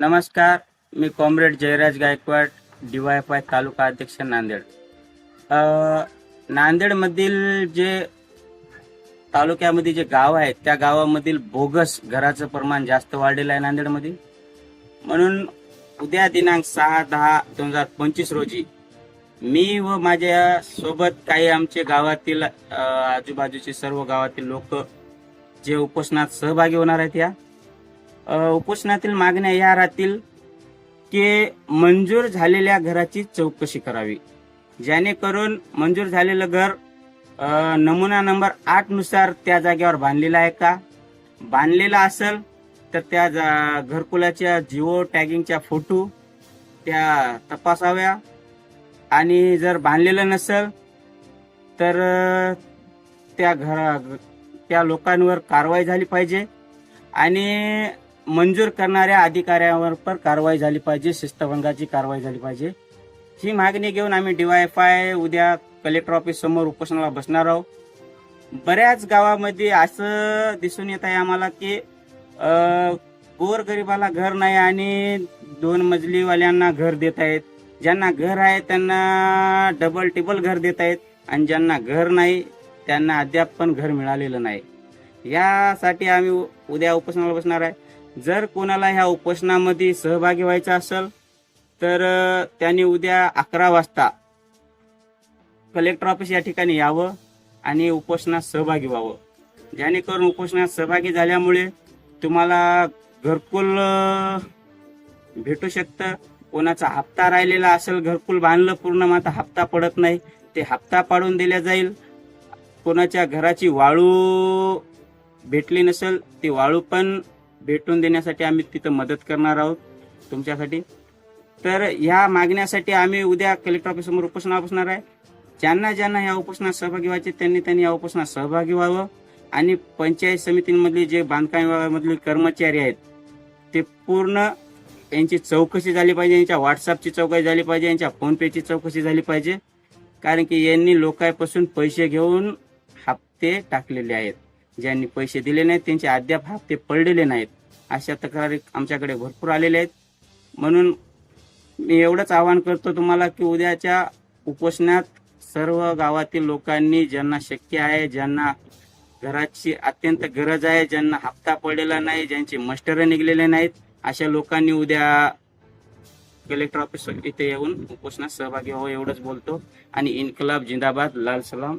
नमस्कार मी comrade Jayraj Gaikwad D Y DYFI तालुका अध्यक्ष नांदेड. नांदेडमधील जे तालुक्यामध्ये जे गाव आहेत त्या गावामधील बोगस घराचं प्रमाण जास्त वाढलेलं आहे नांदेडमध्ये. म्हणून उद्या दिनांक सहा दहा दोन हजार पंचवीस रोजी मी व माझ्या सोबत काही आमचे गावातील आजूबाजूचे सर्व गावातील लोक जे उपोषणात सहभागी होणार आहेत या उपोषणातील मागण्या या राहतील की मंजूर झालेल्या घराची चौकशी करावी. जेणेकरून मंजूर झालेलं घर नमुना नंबर आठनुसार त्या जागेवर बांधलेला आहे का? बांधलेला असेल तर त्या जा- घरकुलाच्या जिओ टॅगिंगच्या फोटो त्या तपासाव्या. आणि जर बांधलेलं नसेल तर त्या घरा त्या लोकांवर कारवाई झाली पाहिजे. आणि मंजूर करणाऱ्या अधिकाऱ्यावर पण कारवाई झाली पाहिजे शिस्तभंगाची कारवाई झाली पाहिजे. ही मागणी घेऊन आम्ही डीवायफाय उद्या कलेक्टर ऑफिस समोर उपोषणाला बसणार आहोत. बऱ्याच गावामध्ये असं दिसून येत आहे आम्हाला की अं, गोरगरिबाला घर नाही आणि दोन मजलीवाल्यांना घर देत आहेत. ज्यांना घर आहे त्यांना डबल टिबल घर देत आहेत आणि ज्यांना घर नाही त्यांना अद्याप पण घर मिळालेलं नाही. यासाठी आम्ही उ- उद्या उपोषणाला बसणार आहे. जर कोणाला ह्या उपोषणामध्ये सहभागी व्हायचं असेल तर त्यांनी उद्या अकरा वाजता कलेक्टर ऑफिस या ठिकाणी यावं आणि उपोषणात सहभागी व्हावं. जेणेकरून उपोषणात सहभागी झाल्यामुळे तुम्हाला घरकुल भेटू शकतं. कोणाचा हप्ता राहिलेला असेल घरकुल बांधलं पूर्ण मग आता हप्ता पडत नाही. ते हप्ता पाडून दिल्या जाईल. कोणाच्या घराची वाळू भेटली नसेल ती वाळू पण भेटून देण्यासाठी आम्ही तिथं मदत करणार आहोत तुमच्यासाठी. तर ह्या मागण्यासाठी आम्ही उद्या कलेक्टर ऑफिससमोर उपोषणाला बसणार आहे. ज्यांना ज्यांना ह्या उपोषणात सहभागी व्हायचे त्यांनी त्यांनी या उपोषणात सहभागी व्हावं. आणि पंचायत समितींमधले जे बांधकाम विभागामधले कर्मचारी आहेत ते पूर्ण यांची चौकशी झाली पाहिजे यांच्या व्हॉट्सअपची चौकशी झाली पाहिजे यांच्या फोनपेची चौकशी झाली पाहिजे. कारण की यांनी लोकांपासून पैसे घेऊन हप्ते टाकलेले आहेत. ज्यांनी पैसे दिले नाहीत त्यांचे अद्याप हप्ते पडलेले नाहीत. अशा तक्रारी आमच्याकडे भरपूर आलेल्या आहेत. म्हणून मी एवढंच आवाहन करतो तुम्हाला की उद्याच्या उपोषणात सर्व गावातील लोकांनी ज्यांना शक्य आहे ज्यांना घराची अत्यंत गरज आहे ज्यांना हप्ता पडलेला नाही ज्यांचे मस्टर निघलेले नाहीत अशा लोकांनी उद्या कलेक्टर ऑफिस इथे येऊन उपोषणात सहभागी व्हावं एवढंच बोलतो. आणि इन्कलाब जिंदाबाद लाल सलाम.